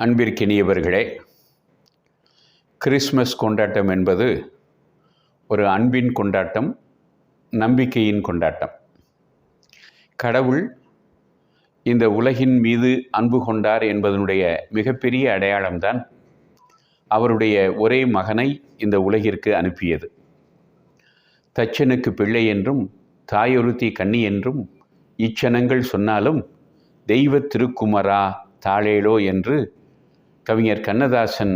அன்பிற்கினியவர்களே Christmas கொண்டாட்டம் என்பது ஒரு அன்பின் கொண்டாட்டம் நம்பிக்கையின் கொண்டாட்டம். கடவுள் இந்த உலகின் மீது அன்பு கொண்டார் என்பதனுடைய மிகப்பெரிய அடையாளம்தான் அவருடைய ஒரே மகனை இந்த உலகிற்கு அனுப்பியது. தச்சனுக்கு பிள்ளை என்றும் தாயொருத்தி கன்னி என்றும் இச்சனங்கள் சொன்னாலும் தெய்வ திருக்குமரா தாளேலோ என்று கவிஞர் கண்ணதாசன்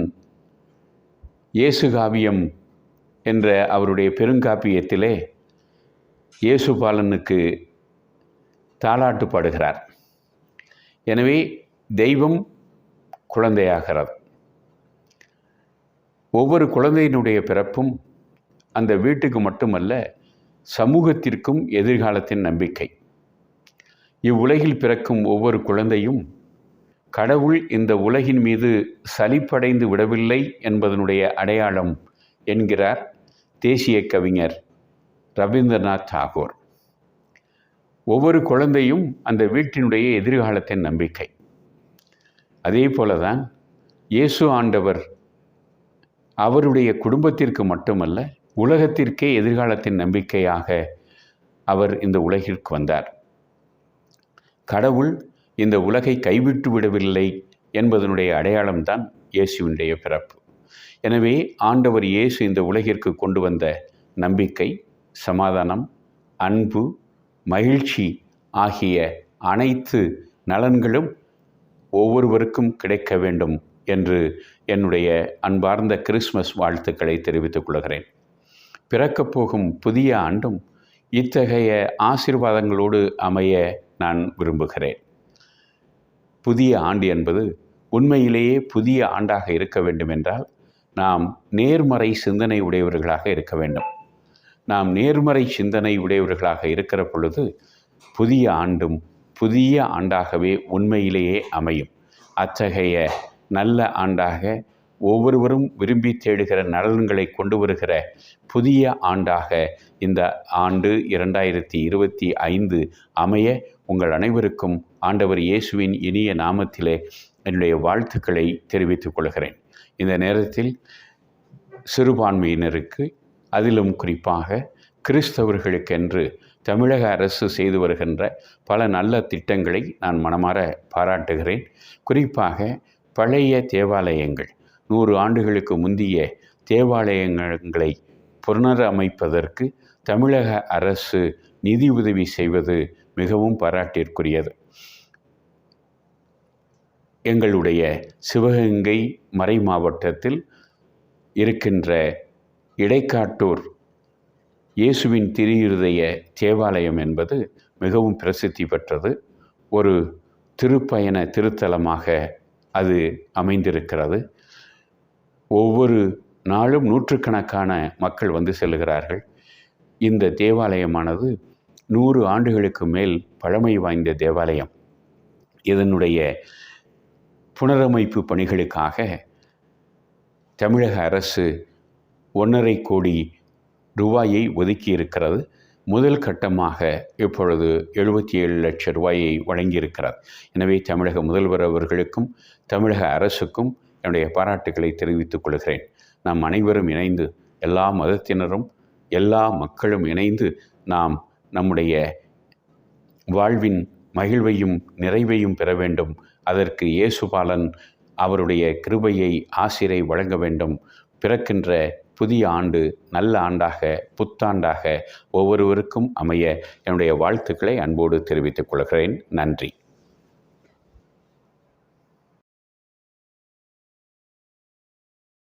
இயேசுகாவியம் என்ற அவருடைய பெருங்காப்பியத்திலே இயேசுபாலனுக்கு தாளாட்டு பாடுகிறார். எனவே தெய்வம் குழந்தையாகிறது. ஒவ்வொரு குழந்தையினுடைய பிறப்பும் அந்த வீட்டுக்கு மட்டுமல்ல சமூகத்திற்கும் எதிர்காலத்தின் நம்பிக்கை. இவ்வுலகில் பிறக்கும் ஒவ்வொரு குழந்தையும் கடவுள் இந்த உலகின் மீது சலிப்படைந்து விடவில்லை என்பதனுடைய அடையாளம் என்கிறார் தேசிய கவிஞர் ரவீந்திரநாத் தாகூர் ஒவ்வொரு குழந்தையும் அந்த வீட்டினுடைய எதிர்காலத்தின் நம்பிக்கை. அதே போலதான் இயேசு ஆண்டவர் அவருடைய குடும்பத்திற்கு மட்டுமல்ல உலகத்திற்கே எதிர்காலத்தின் நம்பிக்கையாக அவர் இந்த உலகிற்கு வந்தார். கடவுள் இந்த உலகை கைவிட்டு விடவில்லை என்பதனுடைய அடையாளம்தான் இயேசுவினுடைய பிறப்பு. எனவே ஆண்டவர் இயேசு இந்த உலகிற்கு கொண்டு வந்த நம்பிக்கை சமாதானம் அன்பு மகிழ்ச்சி ஆகிய அனைத்து நலன்களும் ஒவ்வொருவருக்கும் கிடைக்க வேண்டும் என்று என்னுடைய அன்பார்ந்த கிறிஸ்மஸ் வாழ்த்துக்களை தெரிவித்துக் கொள்கிறேன். பிறக்கப் போகும் புதிய ஆண்டும் இத்தகைய ஆசிர்வாதங்களோடு அமைய நான் விரும்புகிறேன். புதிய ஆண்டு என்பது உண்மையிலேயே புதிய ஆண்டாக இருக்க வேண்டும் என்றால் நாம் நேர்மறை சிந்தனை உடையவர்களாக இருக்க வேண்டும். நாம் நேர்மறை சிந்தனை உடையவர்களாக இருக்கிற பொழுது புதிய ஆண்டும் புதிய ஆண்டாகவே உண்மையிலேயே அமையும். அத்தகைய நல்ல ஆண்டாக ஒவ்வொருவரும் விரும்பி தேடுகிற நலன்களை கொண்டு வருகிற புதிய ஆண்டாக இந்த ஆண்டு இரண்டாயிரத்தி இருபத்தி ஐந்து அமைய உங்கள் அனைவருக்கும் ஆண்டவர் இயேசுவின் இனிய நாமத்திலே என்னுடைய வாழ்த்துக்களை தெரிவித்துக் கொள்கிறேன். இந்த நேரத்தில் சிறுபான்மையினருக்கு அதிலும் குறிப்பாக கிறிஸ்தவர்களுக்கென்று தமிழக அரசு செய்து வருகின்ற பல நல்ல திட்டங்களை நான் மனமாற பாராட்டுகிறேன். குறிப்பாக பழைய தேவாலயங்கள் நூறு ஆண்டுகளுக்கு முந்திய தேவாலயங்களை புனரமைப்பதற்கு தமிழக அரசு நிதி உதவி செய்வது மிகவும் பாராட்டிற்குரியது. எங்களுடைய சிவகங்கை மறை மாவட்டத்தில் இருக்கின்ற இடைக்காட்டூர் இயேசுவின் திருயிருதய தேவாலயம் என்பது மிகவும் பிரசித்தி பெற்றது. ஒரு திருப்பயண திருத்தலமாக அது அமைந்திருக்கிறது. ஒவ்வொரு நாளும் நூற்றுக்கணக்கான மக்கள் வந்து செல்கிறார்கள். இந்த தேவாலயமானது நூறு ஆண்டுகளுக்கு மேல் பழமை வாய்ந்த தேவாலயம். இதனுடைய புனரமைப்பு பணிகளுக்காக தமிழக அரசு ஒன்றரை கோடி ரூபாயை ஒதுக்கி இருக்கிறது முதல் கட்டமாக இப்பொழுது எழுபத்தி ஏழு லட்சம் ரூபாயை வழங்கியிருக்கிறார். எனவே தமிழக முதல்வர் அவர்களுக்கும் தமிழக அரசுக்கும் என்னுடைய பாராட்டுகளை தெரிவித்துக் கொள்கிறேன். நாம் அனைவரும் இணைந்து எல்லா மதத்தினரும் எல்லா மக்களும் இணைந்து நாம் நம்முடைய வாழ்வின் மகிழ்வையும் நிறைவையும் பெற வேண்டும். அதற்கு இயேசுபாலன் அவருடைய கிருபையை ஆசிரை வழங்க வேண்டும். பிறக்கின்ற புதிய ஆண்டு நல்ல ஆண்டாக புத்தாண்டாக ஒவ்வொருவருக்கும் அமைய என்னுடைய வாழ்த்துக்களை அன்போடு தெரிவித்துக் கொள்கிறேன். நன்றி.